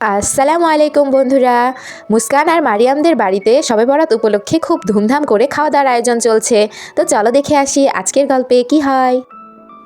আসসালামু আলাইকুম বন্ধুরা। মুস্কান আর মারিয়ামদের বাড়িতে সবে বরাত উপলক্ষে খুব ধুমধাম করে খাওয়া দাওয়ার আয়োজন চলছে। তো চলো দেখে আসি আজকের গল্পে কি হয়।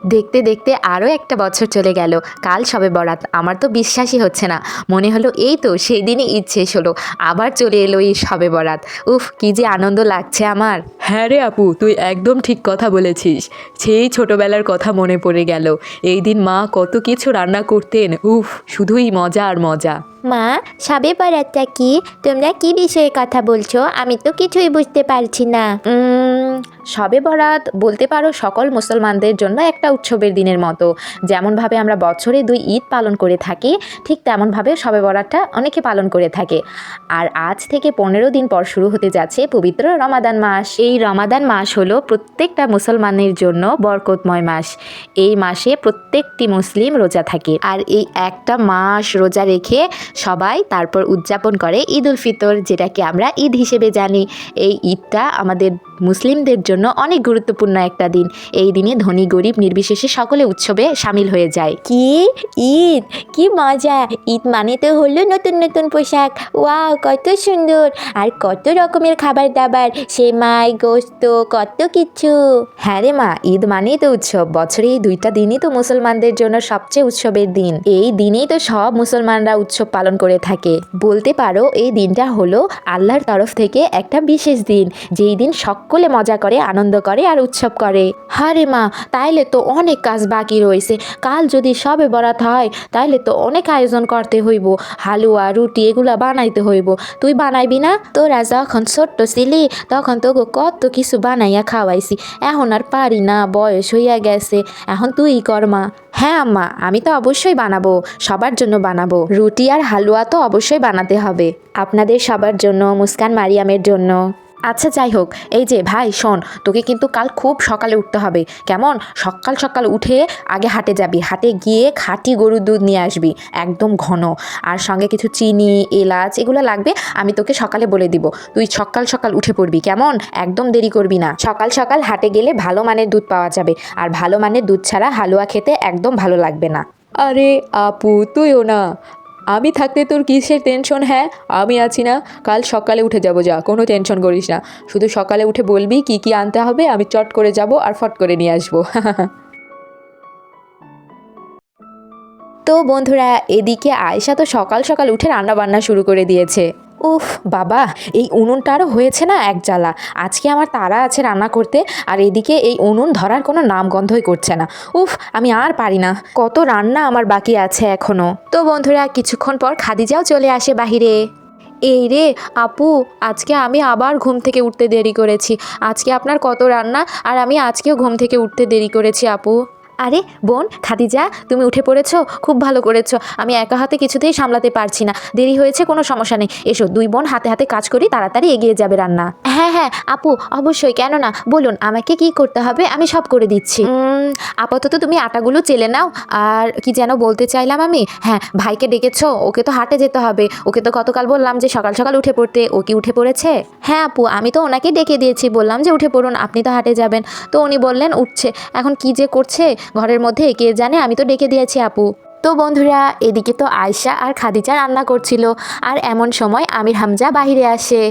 দেখতে দেখতে আরও একটা বছর চলে গেল। কাল সবে বরাত আমার তো বিশ্বাসই হচ্ছে না। মনে হলো এই তো সেই দিনই ইচ্ছে হলো আবার চলে এলো এই সবে বরাত। উফ কি যে আনন্দ লাগছে আমার। হ্যাঁ রে আপু তুই একদম ঠিক কথা বলেছিস। সেই ছোটবেলার কথা মনে পড়ে গেল। এই দিন মা কত কিছু রান্না করতেন উফ শুধুই মজা আর মজা। মা সবে বরাতটা কি? তোমরা কি বিষয়ে কথা বলছো? আমি তো কিছুই বুঝতে পারছি না। উম, শবে বরাত বলতে পারো সকল মুসলমানদের জন্য একটা উৎসবের দিনের মতো। যেমনভাবে আমরা বছরে দুই ঈদ পালন করে থাকি, ঠিক তেমনভাবে শবে বরাতটা অনেকে পালন করে থাকে। আর আজ থেকে পনেরো দিন পর শুরু হতে যাচ্ছে পবিত্র রমাদান মাস। এই রমাদান মাস হলো প্রত্যেকটা মুসলমানের জন্য বরকতময় মাস। এই মাসে প্রত্যেকটি মুসলিম রোজা থাকে। আর এই একটা মাস রোজা রেখে সবাই তারপর উদযাপন করে ঈদ উল ফিতর, যেটাকে আমরা ঈদ হিসেবে জানি। এই ঈদটা আমাদের মুসলিমদের জন্য অনেক গুরুত্বপূর্ণ একটা দিন। এই দিনে ধনী গরিব নির্বিশেষে সকলে উৎসবে সামিল হয়ে যায়। কি? ঈদ? কি মজা! ঈদ মানে তো হলো নতুন নতুন পোশাক। ওয়াও কত সুন্দর! আর কত রকমের খাবার দাবার সেমাই গোস্ত কত কিছু। হ্যাঁ রে মা ঈদ মানেই তো উৎসব। বছরে এই দুইটা দিনই তো মুসলমানদের জন্য সবচেয়ে উৎসবের দিন। এই দিনেই তো সব মুসলমানরা উৎসব পালন করে থাকে। বলতে পারো এই দিনটা হলো আল্লাহর তরফ থেকে একটা বিশেষ দিন যেই দিন সকলে মজা করে, আনন্দ করে আর উৎসব করে। হারে মা, তাইলে তো অনেক কাজ বাকি রয়েছে কাল যদি সবে বরাত হয়, তাইলে তো অনেক আয়োজন করতে হইব। হালুয়া, রুটি এগুলা বানাইতে হইব। তুই বানাইবি না? তোরা যখন ছোট্ট ছিলি, তখন তোকে কত কিছু বানাইয়া খাওয়াইছি। এখন আর পারি না, বয়স হইয়া গেছে। এখন তুই কর মা। হ্যাঁ আম্মা, আমি তো অবশ্যই বানাবো। সবার জন্য বানাবো। রুটি আর হালুয়া তো অবশ্যই বানাতে হবে। আপনাদের সবার জন্য, মুস্কান মারিয়ামের জন্য। আচ্ছা যাই হোক। এই যে, ভাই, শোন, তোকে কিন্তু কাল খুব সকালে উঠতে হবে। কেমন? সকাল সকাল উঠে আগে হাটে যাবি। হাটে গিয়ে খাঁটি গরুর দুধ নিয়ে আসবি, একদম ঘন। আর সঙ্গে কিছু চিনি, এলাচ এগুলো লাগবে, আমি তোকে সকালে বলে দিব। তুই সকাল সকাল উঠে পড়বি, কেমন? একদম দেরি করবি না। সকাল সকাল হাটে গেলে ভালো মানের দুধ পাওয়া যাবে। আর ভালো মানের দুধ ছাড়া হালুয়া খেতে একদম ভালো লাগবে না। আরে, আপু, তুইও না। আমি থাকতে তোর কিসের টেনশন হ্যাঁ আমি আছি না। কাল সকালে উঠে যাব যা, কোনো টেনশন করিস না। শুধু সকালে উঠে বলবি কি কি আনতে হবে, আমি চট করে যাব আর ফট করে নিয়ে আসব। তো বন্ধুরা, এদিকে আয়সা তো সকাল সকাল উঠে রান্না বান্না শুরু করে দিয়েছে। উফ, বাবা, এই উনুনটা আরও হয়েছে না এক জ্বালা। আজকে আমার তারা আছে রান্না করতে, আর এদিকে এই উনুন ধরার কোনো নামগন্ধই করছে না। উফ, আমি আর পারি না। কত রান্না আমার বাকি আছে এখনও তো বন্ধুরা, কিছুক্ষণ পর খাদিজাও চলে আসে বাহিরে। এই রে, আপু, আজকে আমি আবার ঘুম থেকে উঠতে দেরি করেছি। আজকে আপনার কত রান্না, আর আমি আজকেও ঘুম থেকে উঠতে দেরি করেছি, আপু। আরে বোন খাদিজা তুমি উঠে পড়েছো? খুব ভালো করেছ। আমি একা হাতে কিছুতেই সামলাতে পারছি না। দেরি হয়েছে কোনো সমস্যা নেই। এসো দুই বোন হাতে হাতে কাজ করি তাড়াতাড়ি এগিয়ে যাবে রান্না। হ্যাঁ হ্যাঁ আপু অবশ্যই কেন না বলুন আমাকে কি করতে হবে? আমি সব করে দিচ্ছি। আপাতত তুমি আটাগুলো চেলে নাও। আর কি যেন বলতে চাইলাম আমি? হ্যাঁ ভাইকে ডেকেছো ওকে তো হাটে যেতে হবে। ওকে তো গতকাল বললাম যে সকাল সকাল উঠে পড়তে। ও কি উঠে পড়েছে? হ্যাঁ আপু আমি তো ওনাকে ডেকে দিয়েছি। বললাম যে উঠে পড়ুন আপনি তো হাটে যাবেন। তো উনি বললেন উঠছে। এখন কি যে করছে? ঘরের মধ্যে কে জানে, আমি তো ডেকে দিয়েছি আপু। তো বন্ধুরা, এদিকে তো আয়সা আর খাদিজা রান্না করছিল, আর এমন সময় আমির হামজা বাহিরে আসে।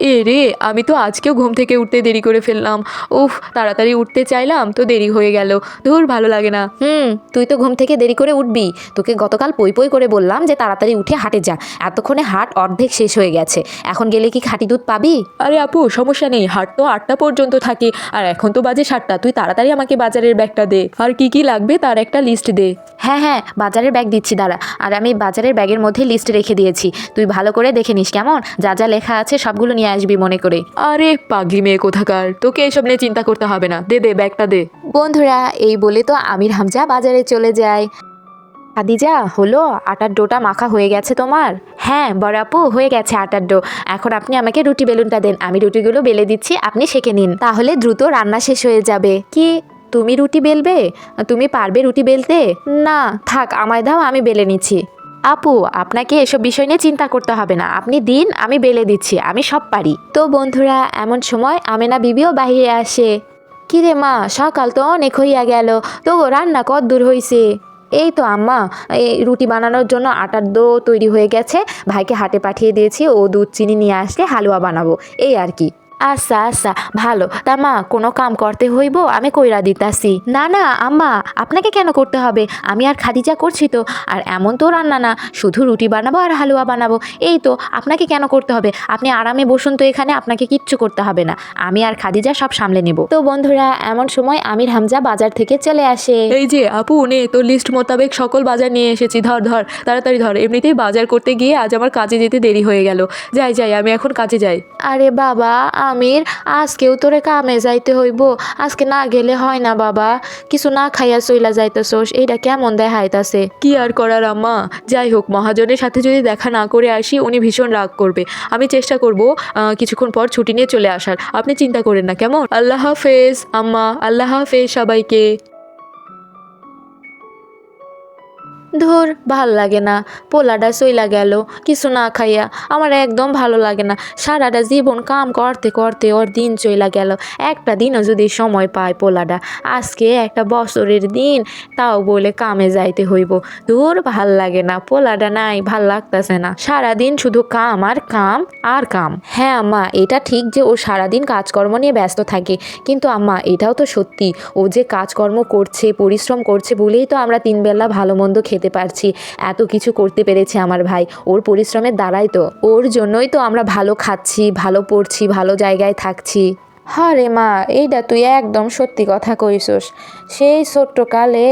এ রে আমি তো আজকেও ঘুম থেকে উঠতে দেরি করে ফেললাম। উফ তাড়াতাড়ি উঠতে চাইলাম তো দেরি হয়ে গেল। ধুর ভালো লাগে না। হুম তুই তো ঘুম থেকে দেরি করে উঠবি। তোকে গতকাল পই পই করে বললাম যে তাড়াতাড়ি উঠে হাটে যা। এতক্ষণে হাট অর্ধেক শেষ হয়ে গেছে। এখন গেলে কি খাঁটি দুধ পাবি? আরে আপু সমস্যা নেই। হাট তো আটটা পর্যন্ত থাকে। আর এখন তো বাজে সাতটা। তুই তাড়াতাড়ি আমাকে বাজারের ব্যাগটা দে। আর কি কি লাগবে তার একটা লিস্ট দে। হ্যাঁ হ্যাঁ বাজারের ব্যাগ দিচ্ছি দাঁড়া। আর আমি বাজারের ব্যাগের মধ্যে লিস্ট রেখে দিয়েছি। তুই ভালো করে দেখে নিস কেমন? যা যা লেখা আছে সবগুলো নিয়ে আসবি মনে করে আরে পাগলি মেয়ে কোথাকার? তোকে এসব নিয়ে চিন্তা করতে হবে না। দে দে ব্যাগটা দে। বন্ধুরা এই বলে তো আমির হামজা বাজারে চলে যায়। খাদিজা হলো আটার ডোটা মাখা হয়ে গেছে তোমার? হ্যাঁ বড় আপু হয়ে গেছে আটার ডো। এখন আপনি আমাকে রুটি বেলুনটা দেন। আমি রুটিগুলো বেলে দিচ্ছি আপনি সেঁকে নিন। তাহলে দ্রুত রান্না শেষ হয়ে যাবে। কি? তুমি রুটি বেলবে? তুমি পারবে রুটি বেলতে? না থাক আমায় দাও আমি বেলে নিচ্ছি। আপু, আপনাকে এসব বিষয় নিয়ে চিন্তা করতে হবে না। আপনি দিন, আমি বেলে দিচ্ছি, আমি সব পারি। তো বন্ধুরা, এমন সময় আমেনা বিবিও বাহিরে আসে। কিরে মা, সকাল তো অনেক হইয়া গেল তো রান্না কত দূর হইছে? এই তো আম্মা, এই রুটি বানানোর জন্য আটার দো তৈরি হয়ে গেছে, ভাইকে হাটে পাঠিয়ে দিয়েছি, ও দুধ চিনি নিয়ে আসলে হালুয়া বানাবো। এই আর কি। আচ্ছা আচ্ছা ভালো। তা মা কোনো কাম করতে হইব? আমি কইরা দিতাছি। না না আম্মা আপনাকে কেন করতে হবে? আমি আর খাদিজা করছি তো। আর এমন তো রান্না না। শুধু রুটি বানাবো আর হালুয়া বানাবো। এই তো আপনাকে কেন করতে হবে? আপনি আরামে বসুন তো এখানে আপনাকে কিচ্ছু করতে হবে না। আমি আর খাদিজা সব সামলে নেব। তো বন্ধুরা এমন সময় আমির হামজা বাজার থেকে চলে আসে। এই যে আপু নে তোর লিস্ট মোতাবেক সকল বাজার নিয়ে এসেছি। ধর ধর তাড়াতাড়ি ধর। এমনিতেই বাজার করতে গিয়ে আজ আমার কাজে যেতে দেরি হয়ে গেল। যাই যাই আমি এখন কাজে যাই। আরে বাবা আমির, আজকেও তোরে কামে যাইতে হইব। আজকে না গেলে হয় না, বাবা। কিছু না খাইয়া চইলা যাইতেছোস। এইটা কেমন দেখাইতাছে? কি আর করার, আম্মা? যাই হোক, মহাজনের সাথে যদি দেখা না করে আসি, উনি ভীষণ রাগ করবে। আমি চেষ্টা করব কিছুক্ষণ পর ছুটি নিয়ে চলে আসার। আপনি চিন্তা করেন না, কেমন? আল্লাহ হাফেজ, আম্মা। আল্লাহ হাফেজ সবাইকে। ধুর, ভালো লাগে না। পোলাটা চইলা গেল, কিছু না খাইয়া। আমার একদম ভালো লাগে না। সারাটা জীবন কাম করতে করতে ওর দিন চইলা গেল। একটা দিনও যদি সময় পায় পোলাটা আজকে একটা বছরের দিন, তাও বলে কামে যাইতে হইব। ধর, ভালো লাগে না। পোলাটা নাই, ভালো লাগতেছে না। সারাদিন শুধু কাম আর কাম আর কাম। হ্যাঁ আম্মা, এটা ঠিক যে ও সারাদিন কাজকর্ম নিয়ে ব্যস্ত থাকে। কিন্তু আম্মা, এটাও তো সত্যি। ও যে কাজকর্ম করছে, পরিশ্রম করছে বলেই তো আমরা তিনবেলা ভালো মন্দ খেতে পারছি। এত কিছু করতে পেরেছে আমার ভাই। ওর পরিশ্রমের দ্বারাই তো। ওর জন্যই তো আমরা ভালো খাচ্ছি, ভালো পড়ছি, ভালো জায়গায় থাকছি। হরে মা এইটা তুই একদম সত্যি কথা কইসস সেই ছোট্টকালে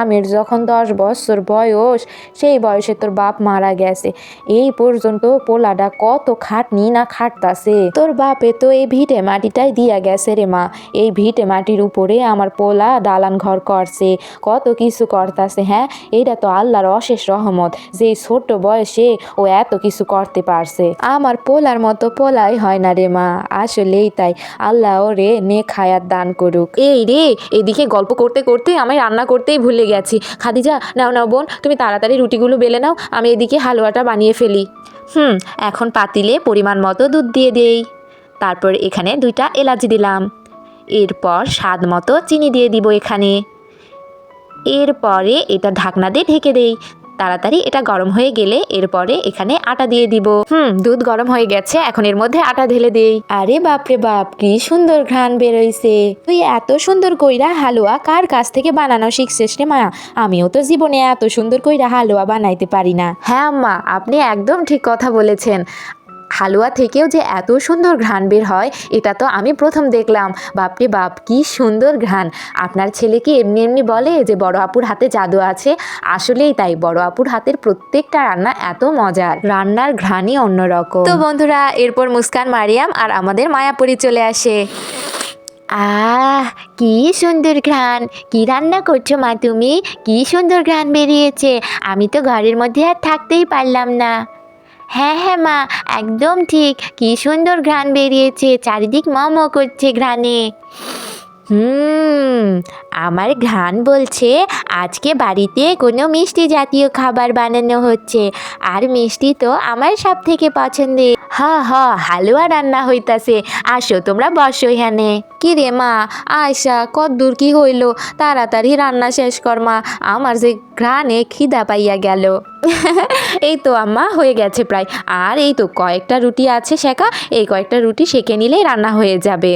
আমির যখন দশ বছর বয়স, সেই বয়সে তোর বাপ মারা গেছে। এই পর্যন্ত পোলাটা কত খাটনি না খাটতাছে। তোর বাপে তো এই ভিটে মাটিটাই দিয়া গেছে রে মা। এই ভিটে মাটির উপরে আমার পোলা দালান ঘর করছে, কত কিছু করতাছে হ্যাঁ? এইটা তো আল্লাহর অশেষ রহমত যে এই ছোট্ট বয়সে ও এত কিছু করতে পারছে। আমার পোলার মতো পোলাই হয় না রে মা, আসলেই তাই। আল্লাহ ওরে নে খায়াত দান করুক। এই রে, এদিকে গল্প করতে করতে আমি রান্না করতেই ভুলে গেছি। খাদিজা, নাও নাও বোন, তুমি তাড়াতাড়ি রুটিগুলো বেলে নাও, আমি এদিকে হালুয়াটা বানিয়ে ফেলি। হুম, এখন পাতিলে পরিমাণ মতো দুধ দিয়ে দেই। তারপর এখানে দুইটা এলাচি দিলাম। এরপর স্বাদ মতো চিনি দিয়ে দিব এখানে। এরপরে এটা ঢাকনা দিয়ে ঢেকে দেই। তাড়াতাড়ি এটা গরম হয়ে গেলে এরপরে এখানে আটা দিয়ে দিব। হুম, দুধ গরম হয়ে গেছে, এখন এর মধ্যে আটা ঢেলে দেই। আরে বাপরে বাপ, কি সুন্দর ঘ্রাণ বেরোইছে। তুই এত সুন্দর কইরা হালুয়া কার কাছ থেকে বানানো শিখছিস রে মা? আমিও তো জীবনে এত সুন্দর কইরা হালুয়া বানাইতে পারি না। হ্যাঁ আম্মা, আপনি একদম ঠিক কথা বলেছেন। হালুয়া থেকেও যে এত সুন্দর ঘ্রাণ বের হয় এটা তো আমি প্রথম দেখলাম। বাপরে বাপ কি সুন্দর ঘ্রাণ। আপনার ছেলে কি এমনি এমনি বলে যে বড় আপুর হাতে জাদু আছে? আসলেই তাই বড় আপুর হাতের প্রত্যেকটা রান্না এত মজার। রান্নার ঘ্রাণই অন্যরকম। তো বন্ধুরা এরপর মুস্কান মারিয়াম আর আমাদের মায়াপুরি চলে আসে। আহ কি সুন্দর ঘ্রাণ। কি রান্না করছ মা তুমি? কি সুন্দর ঘ্রাণ বেরিয়েছে। আমি তো ঘরের মধ্যে আর থাকতেই পারলাম না। হ্যাঁ হ্যাঁ মা একদম ঠিক। কি সুন্দর ঘ্রাণ বেরিয়েছে চারিদিক ম করছে ঘ্রাণে। হুম, আমার ঘ্রাণ বলছে আজকে বাড়িতে কোনো মিষ্টি জাতীয় খাবার বানানো হচ্ছে। আর মিষ্টি তো আমার সব থেকে পছন্দের। হ হ, হালুয়া রান্না হইতাছে। আসো, তোমরা বসো এখানে। কি রে মা আয়সা কদ্দূর কি হইল? তাড়াতাড়ি রান্না শেষ কর মা। আমার যে ঘ্রাণে খিদা পাইয়া গেল। এই তো আম্মা, হয়ে গেছে প্রায়। আর এই তো কয়েকটা রুটি আছে শেখা। এই কয়েকটা রুটি সেঁকে নিলেই রান্না হয়ে যাবে।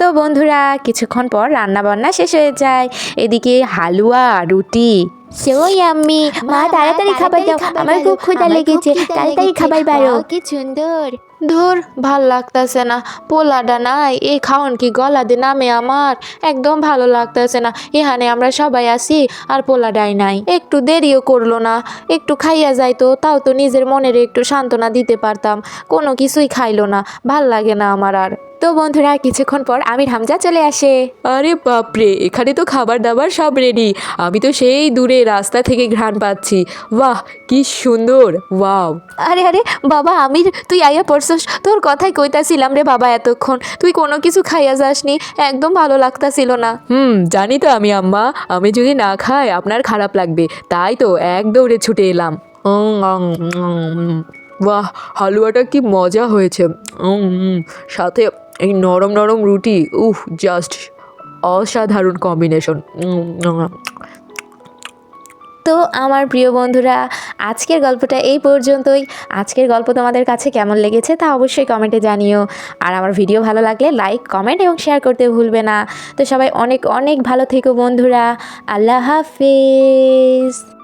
তো বন্ধুরা কিছুক্ষণ পর রান্না বান্না শেষ হয়ে যায়। এদিকে হালুয়া রুটি। সই আম্মি মা তাড়াতাড়ি খাবার দাও। আমার খুব ক্ষুধা লেগেছে। তাড়াতাড়ি খাবার বাড়ো কি সুন্দর। ধুর ভালো লাগতেছে না। পোলাডা নাই। এই খাওন কি গলাতে নামে আমার। একদম ভালো লাগতেছে না। এখানে আমরা সবাই আছি আর পোলাডাই নাই। একটু দেরিও করল না। একটু খাইয়া যাইতো তাও তো নিজের মনের একটু সান্ত্বনা দিতে পারতাম। কোনো কিছুই খাইলো না। ভালো লাগে না আমার আর। তো বন্ধুরা কিছুক্ষণ পর আমির হামজা চলে আসে। আরে বাপরে এখানে তো খাবার দাবার সব রেডি আমি তো সেই দূরে রাস্তা থেকে ঘ্রাণ পাচ্ছি। বাহ কি সুন্দর। ওয়াও। আরে আরে বাবা আমির তুই আইয়া পড়ছস? তোর কথাই কইতাছিলাম রে বাবা এতক্ষণ। তুই কোনো কিছু খাইয়া যাসনি একদম ভালো লাগতাছিল না। হুম জানি তো আমি আম্মা। আমি যদি না খাই আপনার খারাপ লাগবে। তাই তো এক দৌড়ে ছুটে এলাম। বাহ হালুয়াটা কি মজা হয়েছে। সাথে এই নরম নরম রুটি, উহ জাস্ট অসাধারণ কম্বিনেশন তো আমার প্রিয় বন্ধুরা, আজকের গল্পটা এই পর্যন্তই। আজকের গল্প তোমাদের কাছে কেমন লেগেছে তা অবশ্যই কমেন্টে জানিও। আর আমার ভিডিও ভালো লাগলে লাইক কমেন্ট এবং শেয়ার করতে ভুলবে না। তো সবাই অনেক অনেক ভালো থেকো বন্ধুরা। আল্লাহ হাফিজ।